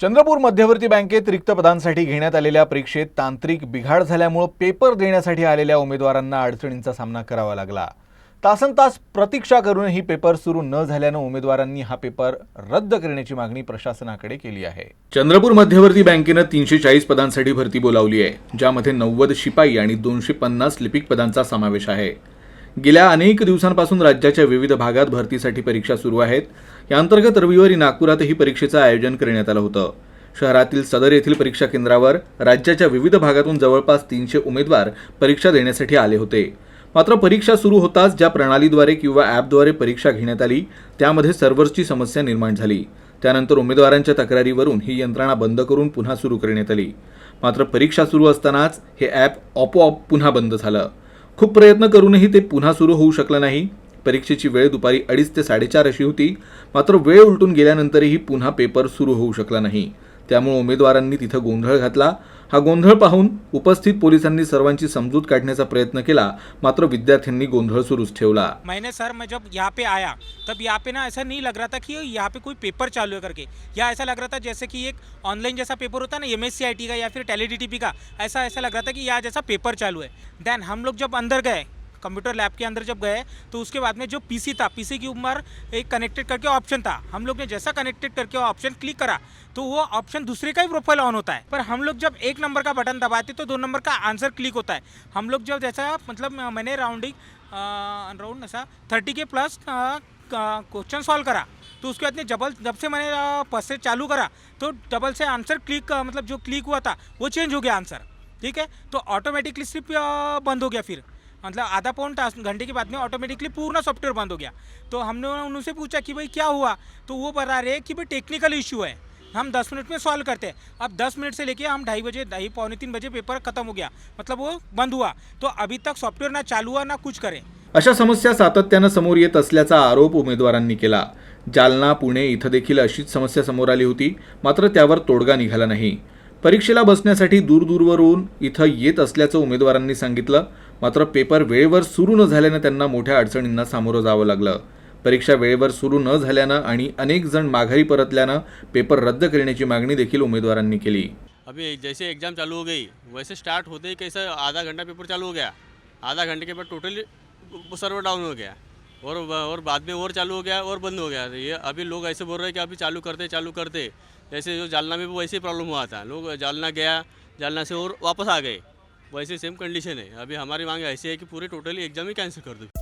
चंद्रपूर मध्यवर्ती बँकेत रिक्त पदांसाठी घेण्यात आलेल्या परीक्षेत तांत्रिक बिघाड झाल्यामुळं पेपर देण्यासाठी आलेल्या उमेदवारांना अडचणींचा सामना करावा लागला. तासन तास प्रतीक्षा करूनही पेपर सुरू न झाल्यानं उमेदवारांनी हा पेपर रद्द करण्याची मागणी प्रशासनाकडे केली आहे. चंद्रपूर मध्यवर्ती बँकेनं तीनशे चाळीस पदांसाठी भरती बोलावली आहे ज्यामध्ये नव्वद शिपाई आणि दोनशे पन्नास लिपिक पदांचा समावेश आहे. गेल्या अनेक दिवसांपासून राज्याच्या विविध भागात भरतीसाठी परीक्षा सुरू आहेत. या अंतर्गत रविवारी नागपुरातही परीक्षेचं आयोजन करण्यात आलं होतं. शहरातील सदर येथील परीक्षा केंद्रावर राज्याच्या विविध भागातून जवळपास तीनशे उमेदवार परीक्षा देण्यासाठी आले होते. मात्र परीक्षा सुरू होताच ज्या प्रणालीद्वारे किंवा ॲपद्वारे परीक्षा घेण्यात आली त्यामध्ये सर्व्हर्सची समस्या निर्माण झाली. त्यानंतर उमेदवारांच्या तक्रारीवरून ही यंत्रणा बंद करून पुन्हा सुरू करण्यात आली. मात्र परीक्षा सुरू असतानाच हे ॲप आपोआप पुन्हा बंद झालं. खूप प्रयत्न करूनही ते पुन्हा सुरू होऊ शकलं नाही. परीक्षेची वेळ दुपारी अडीच ते साडेचार अशी होती. मात्र वेळ उलटून गेल्यानंतरही पुन्हा पेपर सुरू होऊ शकला नाही. त्यामुळे उमेदवारांनी तिथं गोंधळ घातला. हा गोंधळ पाहून उपस्थित पोलिसांनी सर्वांची समजूत काढण्याचा प्रयत्न केला. मात्र विद्यार्थ्यांनी गोंधळ सुरूच ठेवला. मैंने सर मैं जब यहाँ पे आया तब यहाँ पे ना ऐसा नहीं लग रहा था कि यहाँ पे कोई पेपर चालू है करके। या ऐसा लग रहा था जैसे कि एक ऑनलाइन जैसा पेपर होता है ना एम एस का या फिर टेली डी का ऐसा ऐसा लग रहा था कि यहाँ जैसा पेपर चालू है। देन हम लोग जब अंदर गए कंप्यूटर लैब के अंदर जब गए तो उसके बाद में जो पीसी था पीसी की उम्र एक कनेक्टेड करके ऑप्शन था। हम लोग ने जैसा कनेक्टेड करके ऑप्शन क्लिक करा तो वो ऑप्शन दूसरे का ही प्रोफ़ाइल ऑन होता है। पर हम लोग जब एक नंबर का बटन दबाते तो दो नंबर का आंसर क्लिक होता है। हम लोग जब जैसा मतलब मैंने राउंडिंग राउंड ऐसा थर्टी के प्लस क्वेश्चन सॉल्व करा। तो उसके बाद में जबल जब से मैंने से चालू करा तो डबल से आंसर क्लिक मतलब जो क्लिक हुआ था, वो चेंज हो गया आंसर ठीक है? तो ऑटोमेटिकली सिर्फ़ बंद हो गया फिर। मतलब आधा पौन घंटे के बाद में ऑटोमेटिकली पूर्ण सॉफ्टवेयर बंद हो गया। तो हमने उनसे पूछा कि भाई क्या हुआ? तो वो बता रहे कि भाई टेक्निकल इशू है। हम 10 मिनट में सॉल्व करते हैं। अब 10 मिनट से लेके हम ढाई बजे ढाई पौने तीन बजे पेपर खत्म हो गया। मतलब वो बंद हुआ। तो अभी तक सॉफ्टवेअर ना चालू हुआ ना कुछ करे। अशा समस्या सातत्यानं समोर येत असल्याचा आरोप उमेदवारांनी केला. जालना पुणे इथं देखील अशीच समस्या समोर आली होती. मात्र त्यावर तोडगा निघाला नाही. परीक्षेला बसण्यासाठी दूरदूरवरून इथं येत असल्याचं उमेदवारांनी सांगितलं. मात्र पेपर वेळेवर सुरू न झाल्यानं त्यांना मोठ्या अडचणींना सामोरं जावं लागलं. परीक्षा वेळेवर सुरू न झाल्यानं आणि अनेक जण माघारी परतल्यानं पेपर रद्द करण्याची मागणी देखील उमेदवारांनी केली. अभी जैसे एग्ज़ाम चालू हो गई वैसे स्टार्ट होते ही कैसा आधा घंटा पेपर चालू हो गया. आधा घंटे के बाद टोटली सर्वर डाउन हो गया. और और बाद में और चालू हो गया और बंद हो गया. ये अभी लोग ऐसे बोल रहे हैं कि अभी चालू करते चालू करते. जैसे जो जालना में भी वैसे ही प्रॉब्लम हुआ था. लोग जालना गया जालना से और वापस आ गए. वैसे सेम कंडीशन है। अभी हमारी मांग ऐसी है कि पूरे टोटली एग्ज़ाम ही कैंसिल कर दो।